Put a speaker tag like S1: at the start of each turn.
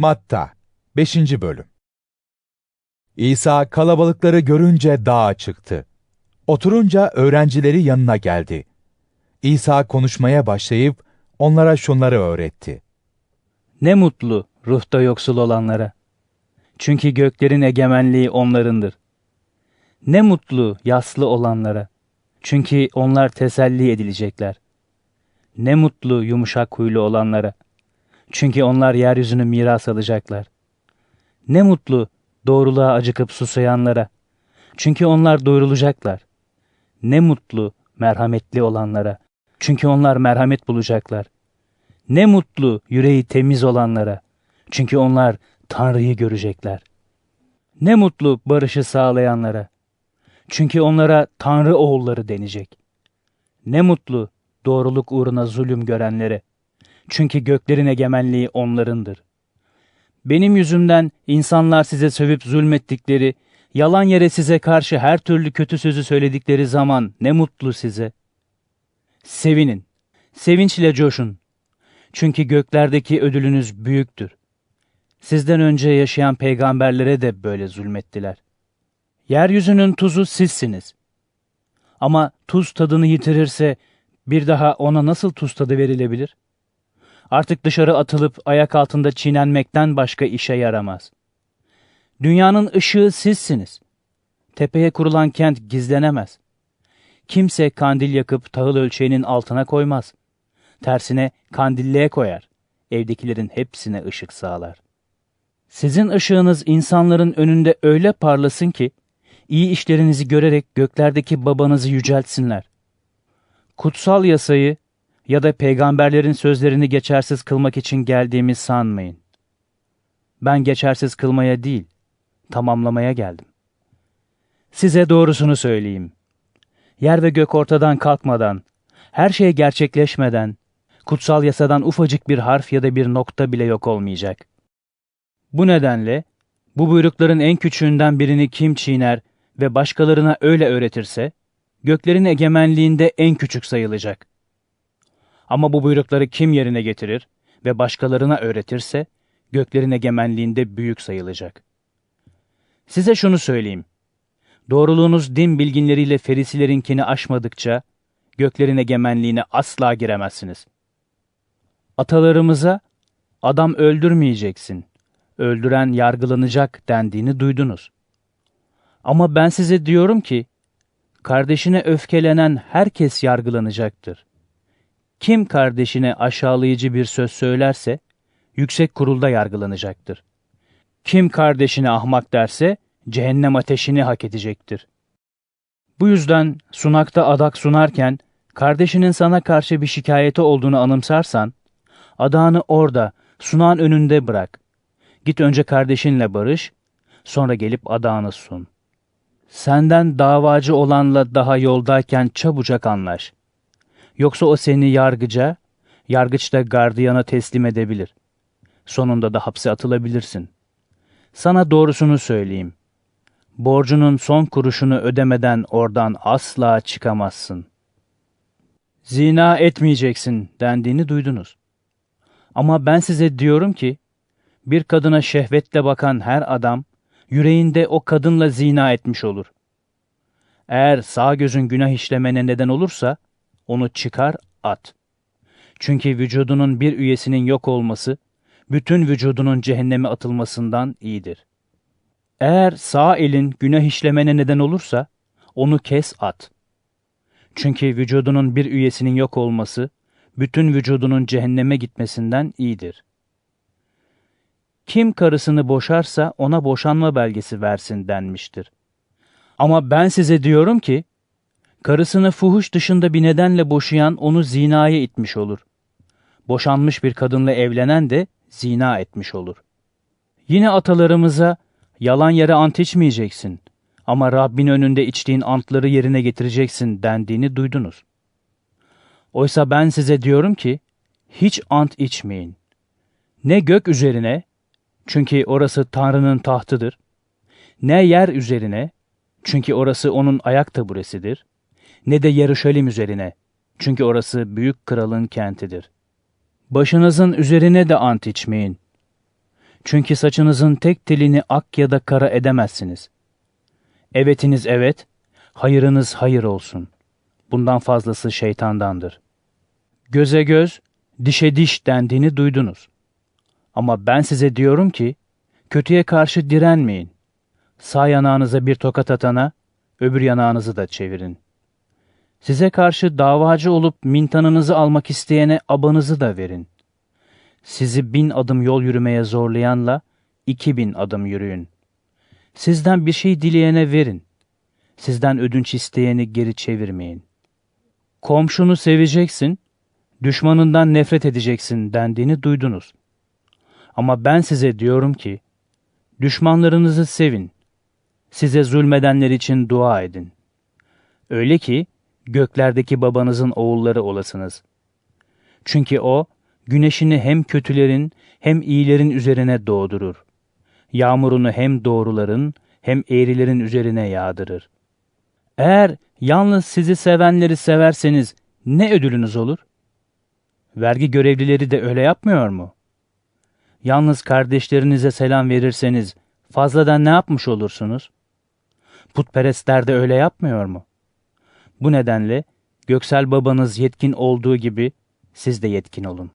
S1: Matta 5. Bölüm İsa kalabalıkları görünce dağa çıktı. Oturunca öğrencileri yanına geldi. İsa konuşmaya başlayıp onlara şunları öğretti.
S2: Ne mutlu ruhta yoksul olanlara. Çünkü göklerin egemenliği onlarındır. Ne mutlu yaslı olanlara. Çünkü onlar teselli edilecekler. Ne mutlu yumuşak huylu olanlara. Çünkü onlar yeryüzünü miras alacaklar. Ne mutlu doğruluğa acıkıp susayanlara. Çünkü onlar doyurulacaklar. Ne mutlu merhametli olanlara. Çünkü onlar merhamet bulacaklar. Ne mutlu yüreği temiz olanlara. Çünkü onlar Tanrı'yı görecekler. Ne mutlu barışı sağlayanlara. Çünkü onlara Tanrı oğulları denecek. Ne mutlu doğruluk uğruna zulüm görenlere. Çünkü göklerin egemenliği onlarındır. Benim yüzümden insanlar size sövüp zulmettikleri, yalan yere size karşı her türlü kötü sözü söyledikleri zaman ne mutlu size. Sevinin, sevinçle coşun. Çünkü göklerdeki ödülünüz büyüktür. Sizden önce yaşayan peygamberlere de böyle zulmettiler. Yeryüzünün tuzu sizsiniz. Ama tuz tadını yitirirse bir daha ona nasıl tuz tadı verilebilir? Artık dışarı atılıp ayak altında çiğnenmekten başka işe yaramaz. Dünyanın ışığı sizsiniz. Tepeye kurulan kent gizlenemez. Kimse kandil yakıp tahıl ölçeğinin altına koymaz. Tersine kandilliğe koyar. Evdekilerin hepsine ışık sağlar. Sizin ışığınız insanların önünde öyle parlasın ki, iyi işlerinizi görerek göklerdeki babanızı yüceltsinler. Kutsal yasayı ya da peygamberlerin sözlerini geçersiz kılmak için geldiğimi sanmayın. Ben geçersiz kılmaya değil, tamamlamaya geldim. Size doğrusunu söyleyeyim. Yer ve gök ortadan kalkmadan, her şey gerçekleşmeden, kutsal yasadan ufacık bir harf ya da bir nokta bile yok olmayacak. Bu nedenle, bu buyrukların en küçüğünden birini kim çiğner ve başkalarına öyle öğretirse, göklerin egemenliğinde en küçük sayılacak. Ama bu buyrukları kim yerine getirir ve başkalarına öğretirse, göklerin egemenliğinde büyük sayılacak. Size şunu söyleyeyim. Doğruluğunuz din bilginleriyle ferisilerinkini aşmadıkça, göklerin egemenliğine asla giremezsiniz. Atalarımıza, adam öldürmeyeceksin, öldüren yargılanacak dendiğini duydunuz. Ama ben size diyorum ki, kardeşine öfkelenen herkes yargılanacaktır. Kim kardeşine aşağılayıcı bir söz söylerse, yüksek kurulda yargılanacaktır. Kim kardeşine ahmak derse, cehennem ateşini hak edecektir. Bu yüzden sunakta adak sunarken, kardeşinin sana karşı bir şikayeti olduğunu anımsarsan, adağını orada, sunağın önünde bırak. Git önce kardeşinle barış, sonra gelip adağını sun. Senden davacı olanla daha yoldayken çabucak anlaş. Yoksa o seni yargıca, yargıç da gardiyana teslim edebilir. Sonunda da hapse atılabilirsin. Sana doğrusunu söyleyeyim. Borcunun son kuruşunu ödemeden oradan asla çıkamazsın. Zina etmeyeceksin dendiğini duydunuz. Ama ben size diyorum ki, bir kadına şehvetle bakan her adam, yüreğinde o kadınla zina etmiş olur. Eğer sağ gözün günah işlemene neden olursa, onu çıkar at. Çünkü vücudunun bir üyesinin yok olması, bütün vücudunun cehenneme atılmasından iyidir. Eğer sağ elin günah işlemene neden olursa, onu kes at. Çünkü vücudunun bir üyesinin yok olması, bütün vücudunun cehenneme gitmesinden iyidir. Kim karısını boşarsa ona boşanma belgesi versin denmiştir. Ama ben size diyorum ki, karısını fuhuş dışında bir nedenle boşayan onu zinaya itmiş olur. Boşanmış bir kadınla evlenen de zina etmiş olur. Yine atalarımıza yalan yere ant içmeyeceksin ama Rabbin önünde içtiğin antları yerine getireceksin dendiğini duydunuz. Oysa ben size diyorum ki hiç ant içmeyin. Ne gök üzerine çünkü orası Tanrı'nın tahtıdır. Ne yer üzerine çünkü orası onun ayak taburesidir. Ne de Yeruşalim üzerine çünkü orası büyük kralın kentidir. Başınızın üzerine de ant içmeyin. Çünkü saçınızın tek telini ak ya da kara edemezsiniz. Evetiniz evet, hayırınız hayır olsun. Bundan fazlası şeytandandır. Göze göz, dişe diş dendiğini duydunuz. Ama ben size diyorum ki, kötüye karşı direnmeyin. Sağ yanağınıza bir tokat atana, öbür yanağınızı da çevirin. Size karşı davacı olup mintanınızı almak isteyene abanızı da verin. Sizi bin adım yol yürümeye zorlayanla iki bin adım yürüyün. Sizden bir şey dileyene verin. Sizden ödünç isteyeni geri çevirmeyin. Komşunu seveceksin, düşmanından nefret edeceksin dendiğini duydunuz. Ama ben size diyorum ki, düşmanlarınızı sevin, size zulmedenler için dua edin. Öyle ki, göklerdeki babanızın oğulları olasınız. Çünkü o, güneşini hem kötülerin hem iyilerin üzerine doğdurur. Yağmurunu hem doğruların hem eğrilerin üzerine yağdırır. Eğer yalnız sizi sevenleri severseniz ne ödülünüz olur? Vergi görevlileri de öyle yapmıyor mu? Yalnız kardeşlerinize selam verirseniz fazladan ne yapmış olursunuz? Putperestler de öyle yapmıyor mu? Bu nedenle göksel babanız yetkin olduğu gibi siz de yetkin olun.